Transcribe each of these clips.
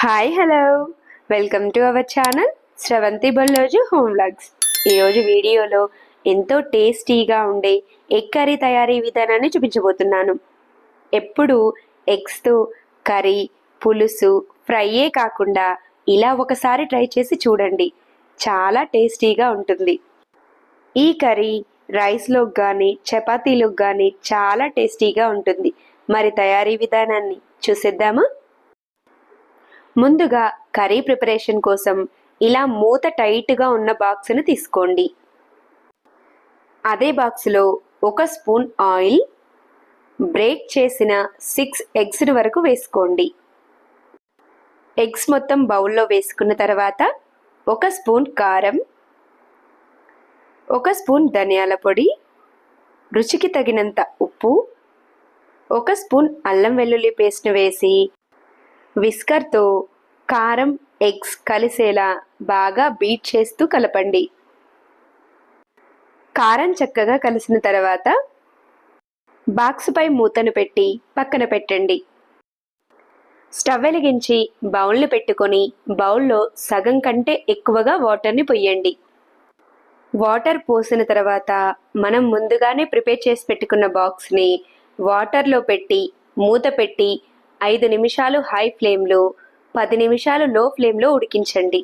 Hi hello welcome to our channel Sravanthi Balloju home vlogs ఈరోజు వీడియోలో ఎంతో టేస్టీగా ఉండే ఎగ్ కర్రీ తయారీ విధానాన్ని చూపించబోతున్నాను. ఎప్పుడు ఎగ్స్తో కర్రీ పులుసు ఫ్రైయే కాకుండా ఇలా ఒకసారి ట్రై చేసి చూడండి. చాలా టేస్టీగా ఉంటుంది. ఈ కర్రీ రైస్లోకి కానీ చపాతీలోకి కానీ చాలా టేస్టీగా ఉంటుంది. మరి తయారీ విధానాన్ని చూసేద్దామా? ముందుగా కర్రీ ప్రిపరేషన్ కోసం ఇలా మూత టైట్గా ఉన్న బాక్స్ను తీసుకోండి. అదే బాక్స్లో ఒక స్పూన్ ఆయిల్ బ్రేక్ చేసిన సిక్స్ ఎగ్స్ వరకు వేసుకోండి. ఎగ్స్ మొత్తం బౌల్లో వేసుకున్న తర్వాత ఒక స్పూన్ కారం ఒక స్పూన్ ధనియాల పొడి రుచికి తగినంత ఉప్పు ఒక స్పూన్ అల్లం వెల్లుల్లి పేస్ట్ను వేసి విస్కర్తో కారం ఎగ్స్ కలిసేలా బాగా బీట్ చేస్తూ కలపండి. కారం చక్కగా కలిసిన తర్వాత బాక్స్పై మూతను పెట్టి పక్కన పెట్టండి. స్టవ్ వెలిగించి బౌల్ని పెట్టుకొని బౌల్లో సగం కంటే ఎక్కువగా వాటర్ని పొయ్యండి. వాటర్ పోసిన తర్వాత మనం ముందుగానే ప్రిపేర్ చేసి పెట్టుకున్న బాక్స్ని వాటర్లో పెట్టి మూత పెట్టి ఐదు నిమిషాలు హై ఫ్లేమ్లో పది నిమిషాలు లో ఫ్లేమ్లో ఉడికించండి.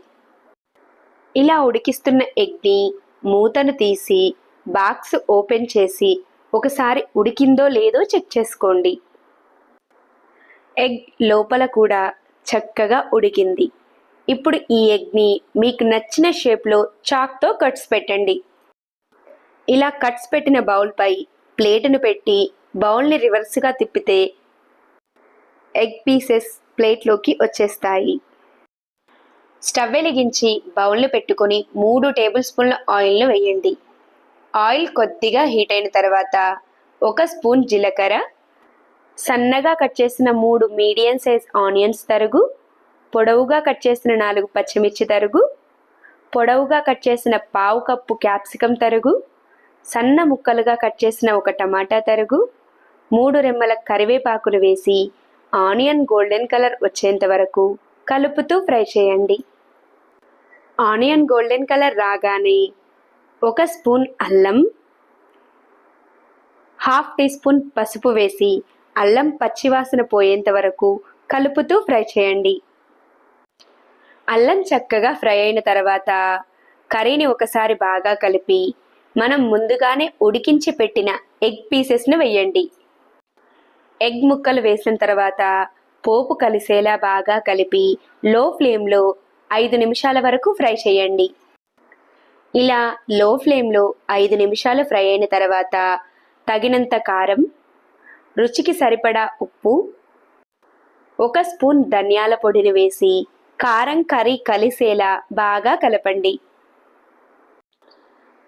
ఇలా ఉడికిస్తున్న ఎగ్ని మూతను తీసి బాక్స్ ఓపెన్ చేసి ఒకసారి ఉడికిందో లేదో చెక్ చేసుకోండి. ఎగ్ లోపల కూడా చక్కగా ఉడికింది. ఇప్పుడు ఈ ఎగ్ని మీకు నచ్చిన షేప్లో చాక్తో కట్స్ పెట్టండి. ఇలా కట్స్ పెట్టిన బౌల్పై ప్లేటును పెట్టి బౌల్ని రివర్స్గా తిప్పితే ఎగ్ పీసెస్ ప్లేట్లోకి వచ్చేస్తాయి. స్టవ్ వెలిగించి బౌల్ని పెట్టుకొని మూడు టేబుల్ స్పూన్ల ఆయిల్ను వేయండి. ఆయిల్ కొద్దిగా హీట్ అయిన తర్వాత ఒక స్పూన్ జీలకర్ర సన్నగా కట్ చేసిన మూడు మీడియం సైజ్ ఆనియన్స్ తరుగు పొడవుగా కట్ చేసిన నాలుగు పచ్చిమిర్చి తరుగు పొడవుగా కట్ చేసిన పావు కప్పు క్యాప్సికం తరుగు సన్న ముక్కలుగా కట్ చేసిన ఒక టమాటా తరుగు మూడు రెమ్మల కరివేపాకులు వేసి ఆనియన్ గోల్డెన్ కలర్ వచ్చేంత వరకు కలుపుతూ ఫ్రై చేయండి. ఆనియన్ గోల్డెన్ కలర్ రాగానే ఒక స్పూన్ అల్లం హాఫ్ టీ స్పూన్ పసుపు వేసి అల్లం పచ్చివాసన పోయేంత వరకు కలుపుతూ ఫ్రై చేయండి. అల్లం చక్కగా ఫ్రై అయిన తర్వాత కర్రీని ఒకసారి బాగా కలిపి మనం ముందుగానే ఉడికించి పెట్టిన ఎగ్ పీసెస్ను వేయండి. ఎగ్ ముక్కలు వేసిన తర్వాత పోపు కలిసేలా బాగా కలిపి లో ఫ్లేమ్లో ఐదు నిమిషాల వరకు ఫ్రై చేయండి. ఇలా లో ఫ్లేమ్లో ఐదు నిమిషాలు ఫ్రై అయిన తర్వాత తగినంత కారం రుచికి సరిపడా ఉప్పు ఒక స్పూన్ ధనియాల పొడిని వేసి కారం కర్రీ కలిసేలా బాగా కలపండి.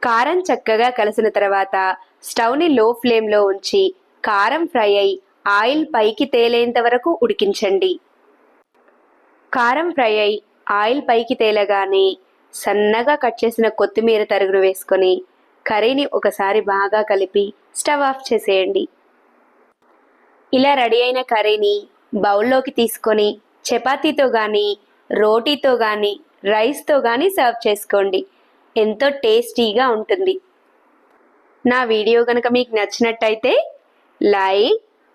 కారం చక్కగా కలిసిన తర్వాత స్టవ్ని లో ఫ్లేమ్లో ఉంచి కారం ఫ్రై అయి ఆయిల్ పైకి తేలేంత వరకు ఉడికించండి. కారం ఫ్రై అయి ఆయిల్ పైకి తేలగానే సన్నగా కట్ చేసిన కొత్తిమీర తరుగును వేసుకొని కర్రీని ఒకసారి బాగా కలిపి స్టవ్ ఆఫ్ చేసేయండి. ఇలా రెడీ అయిన కర్రీని బౌల్లోకి తీసుకొని చపాతీతో కానీ రోటీతో కానీ రైస్తో కానీ సర్వ్ చేసుకోండి. ఎంతో టేస్టీగా ఉంటుంది. నా వీడియో కనుక మీకు నచ్చినట్టయితే like